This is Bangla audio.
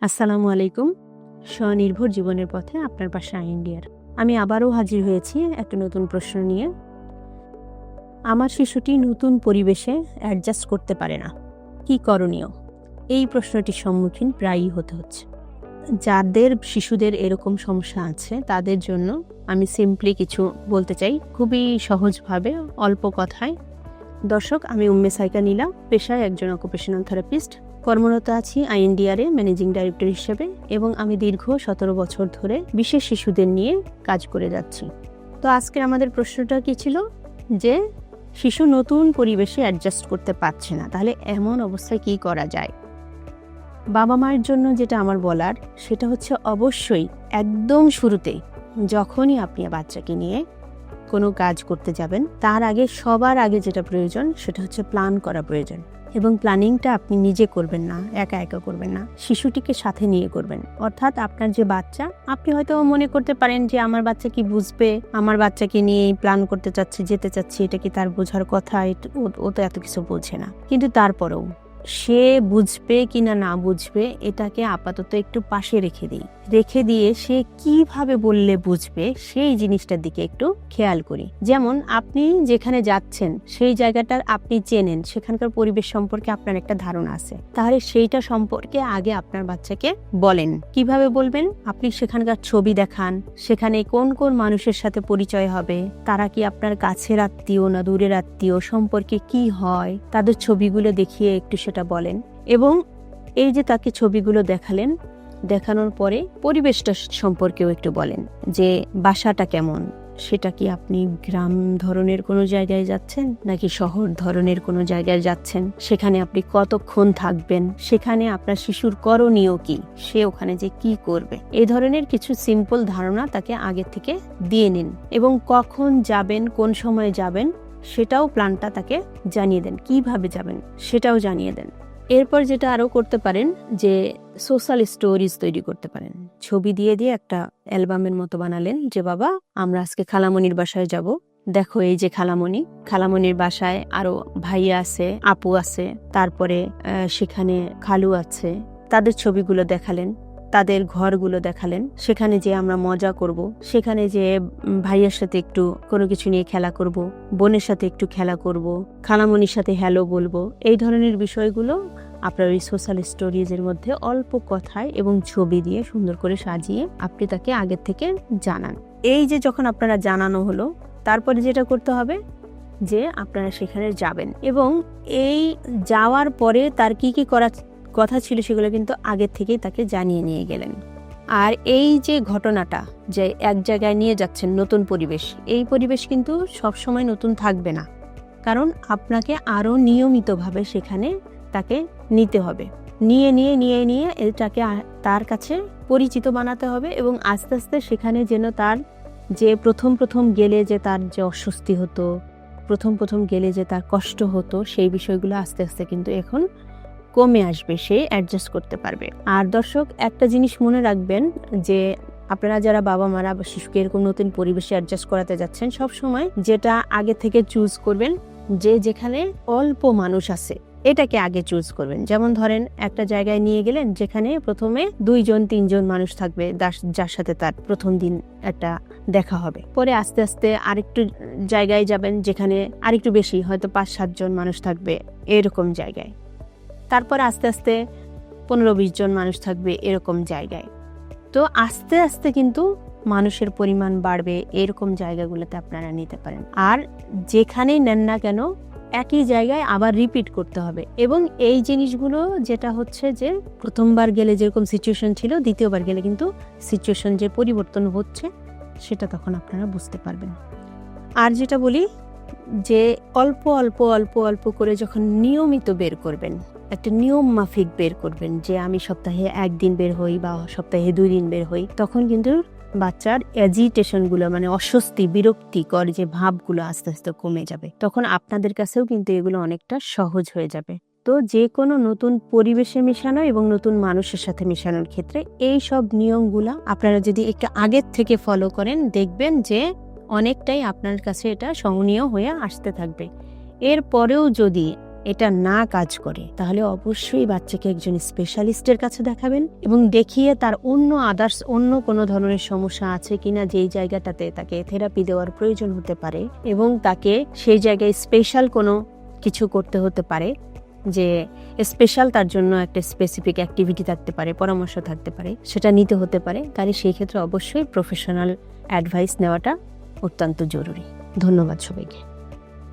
আসসালামু আলাইকুম। স্বনির্ভর জীবনের পথে আপনার পাশে ইন্ডিয়ার আমি আবারও হাজির হয়েছি একটা নতুন প্রশ্ন নিয়ে। আমার শিশুটি নতুন পরিবেশে অ্যাডজাস্ট করতে পারে না। কি করণীয়? এই প্রশ্নটির সম্মুখীন প্রায়ই হতে হচ্ছে। যাদের শিশুদের এরকম সমস্যা আছে, তাদের জন্য আমি সিম্পলি কিছু বলতে চাই। খুবই সহজভাবে, অল্প কথায়। দর্শক, আমি উম্মে সাইকা নীলা পেশায় একজন অকুপেশনাল থেরাপিস্ট কর্মরত আছি আইএনডিআরে, ম্যানেজিং ডাইরেক্টর হিসেবে, এবং আমি দীর্ঘ সতেরো বছর ধরে বিশেষ শিশুদের নিয়ে কাজ করে যাচ্ছি। তো আজকে আমাদের প্রশ্নটা কি ছিল? যে শিশু নতুন পরিবেশে অ্যাডজাস্ট করতে পারছে না, তাহলে এমন অবস্থায় কি করা যায়? বাবা মায়ের জন্য যেটা আমার বলার, সেটা হচ্ছে অবশ্যই একদম শুরুতেই যখনই আপনি বাচ্চাকে নিয়ে কোনো কাজ করতে যাবেন, তার আগে সবার আগে যেটা প্রয়োজন, সেটা হচ্ছে প্ল্যান করা প্রয়োজন। এবং প্ল্যানিংটা আপনি নিজে করবেন না, একা একা করবেন না। শিশুটিকে সাথে নিয়ে করবেন। অর্থাৎ আপনার যে বাচ্চা, আপনি হয়তো মনে করতে পারেন যে আমার বাচ্চা কি বুঝবে? আমার বাচ্চাকে নিয়ে প্ল্যান করতে চাচ্ছে, যেতে চাচ্ছি, এটা কি তার বোঝার কথা? ও- তো এত কিছু বোঝে না। কিন্তু তারপরেও সে বুঝবে কি না না বুঝবে, এটাকে আপাতত একটু পাশে রেখে দিই। রেখে দিয়ে সে কীভাবে বললে বুঝবে, সেই জিনিসটার দিকে একটু খেয়াল করি। যেমন, আপনি যেখানে যাচ্ছেন, সেই জায়গাটার আপনি চেনেন, সেখানকার পরিবেশ সম্পর্কে আপনার একটা ধারণা আছে। তাহলে সেইটা সম্পর্কে আগে আপনার বাচ্চাকে বলেন। কীভাবে বলবেন? আপনি সেখানকার ছবি দেখান, সেখানে কোন কোন মানুষের সাথে পরিচয় হবে, তারা কি আপনার কাছের আত্মীয় না দূরের আত্মীয়, সম্পর্কে কি হয়, তাদের ছবিগুলো দেখিয়ে একটু সেটা বলেন এবং এই যে তাকে ছবিগুলো দেখালেন, দেখানোর পরে পরিবেশটা সম্পর্কেও একটু বলেন যে বাসাটা কেমন? সেটা কি আপনি গ্রাম ধরনের কোনো জায়গায় যাচ্ছেন নাকি শহর ধরনের কোনো জায়গায় যাচ্ছেন? সেখানে আপনি কতক্ষণ থাকবেন? সেখানে আপনার শিশুর করণীয় কি? সে ওখানে যে কি করবে? এই ধরনের কিছু সিম্পল ধারণা তাকে আগে থেকে দিয়ে নিন। এবং কখন যাবেন, কোন সময় যাবেন সেটাও প্ল্যানটা তাকে জানিয়ে দেন, কীভাবে যাবেন সেটাও জানিয়ে দেন। এরপর যেটা আরও করতে পারেন যে সোশ্যাল স্টোরিজ তৈরি করতে পারেন। ছবি দিয়ে দিয়ে একটা অ্যালবামের মতো বানালেন যে, বাবা, আমরা আজকে খালামণির বাসায় যাব। দেখো এই যে খালামণি। খালামণির বাসায় আরও ভাইয়া আছে, আপু আছে, তারপরে সেখানে খালু আছে। তাদের ছবিগুলো দেখালেন। তাদের ঘরগুলো দেখালেন। সেখানে যে আমরা মজা করব। সেখানে যে ভাইয়ের সাথে একটু কোনো কিছু নিয়ে খেলা করব। বোনের সাথে একটু খেলা করব। খালামণির সাথে হ্যালো বলব। এই ধরনের বিষয়গুলো আপনার ওই সোশ্যাল স্টোরিজের মধ্যে অল্প কথায় এবং ছবি দিয়ে সুন্দর করে সাজিয়ে আপনি তাকে আগের থেকে জানান। এই যে যখন আপনারা জানানো হলো, তারপরে যেটা করতে হবে যে আপনারা সেখানে যাবেন এবং এই যাওয়ার পরে তার কি কি করার কথা ছিল সেগুলো কিন্তু আগের থেকেই তাকে জানিয়ে নিয়ে গেলেন। আর এই যে ঘটনাটা যে এক জায়গায় নিয়ে যাচ্ছেন নতুন পরিবেশ, এই পরিবেশ কিন্তু সবসময় নতুন থাকবে না। কারণ আপনাকে আরও নিয়মিতভাবে সেখানে তাকে নিতে হবে। নিয়ে নিয়ে নিয়ে নিয়ে এটাকে তার কাছে পরিচিত বানাতে হবে এবং আস্তে আস্তে সেখানে যেন তার যে প্রথম প্রথম গেলে যে তার যে অস্বস্তি হতো, প্রথম প্রথম গেলে যে তার কষ্ট হতো, সেই বিষয়গুলো আস্তে আস্তে কিন্তু এখন কমে আসবে, সে অ্যাডজাস্ট করতে পারবে। আর দর্শক, একটা জিনিস মনে রাখবেন যে, আপনারা যারা বাবা মারা শিশুকে এরকম নতুন পরিবেশে অ্যাডজাস্ট করাতে যাচ্ছেন, সব সময় যেটা আগে থেকে চুজ করবেন, যে যেখানে অল্প মানুষ আছে, এটাকে আগে চুজ করবেন। যেমন ধরেন, একটা জায়গায় নিয়ে গেলেন, যেখানে প্রথমে দুইজন, তিনজন মানুষ থাকবে যার সাথে তার প্রথম দিন একটা দেখা হবে। পরে আস্তে আস্তে আরেকটু জায়গায় যাবেন, যেখানে আরেকটু বেশি, হয়তো পাঁচ, সাতজন মানুষ থাকবে, এরকম জায়গায়। তারপর আস্তে আস্তে পনেরো বিশ জন মানুষ থাকবে এরকম জায়গায়। তো আস্তে আস্তে কিন্তু মানুষের পরিমাণ বাড়বে এরকম জায়গাগুলোতে আপনারা নিতে পারেন। আর যেখানেই নেন না কেন একই জায়গায় আবার রিপিট করতে হবে। এবং এই জিনিসগুলো যেটা হচ্ছে যে প্রথমবার গেলে যেরকম সিচুয়েশন ছিল, দ্বিতীয়বার গেলে কিন্তু সিচুয়েশন যে পরিবর্তন হচ্ছে সেটা তখন আপনারা বুঝতে পারবেন। আর যেটা বলি যে অল্প অল্প অল্প অল্প করে যখন নিয়মিত বের করবেন একটা নিয়ম মাফিক বের করবেন যে আমি সপ্তাহে একদিন বের হই বা সপ্তাহে দুই দিন বের হই। তখন কিন্তু বাচ্চার অ্যাজিটেশনগুলো মানে অস্বস্তি, বিরক্তিকর যে ভাবগুলো আস্তে আস্তে কমে যাবে। তখন আপনাদের কাছেও কিন্তু এগুলো অনেকটা সহজ হয়ে যাবে। তো যে কোনো নতুন পরিবেশে মেশানো এবং নতুন মানুষের সাথে মেশানোর ক্ষেত্রে এই সব নিয়মগুলো আপনারা যদি একটু আগের থেকে ফলো করেন, দেখবেন যে অনেকটাই আপনার কাছে এটা সহনীয় হয়ে আসতে থাকবে। এরপরেও যদি এটা না কাজ করে, তাহলে অবশ্যই বাচ্চাকে একজন স্পেশালিস্টের কাছে দেখাবেন এবং দেখিয়ে তার অন্য আদার্স অন্য কোনো ধরনের সমস্যা আছে কিনা যেই জায়গাটাতে তাকে থেরাপি দেওয়ার প্রয়োজন হতে পারে এবং তাকে সেই জায়গায় স্পেশাল কোনো কিছু করতে হতে পারে যে স্পেশাল তার জন্য একটা স্পেসিফিক অ্যাক্টিভিটি থাকতে পারে, পরামর্শ থাকতে পারে, সেটা নিতে হতে পারে, তাহলে সেই ক্ষেত্রে অবশ্যই প্রফেশনাল অ্যাডভাইস নেওয়াটা অত্যন্ত জরুরি। ধন্যবাদ সবাইকে।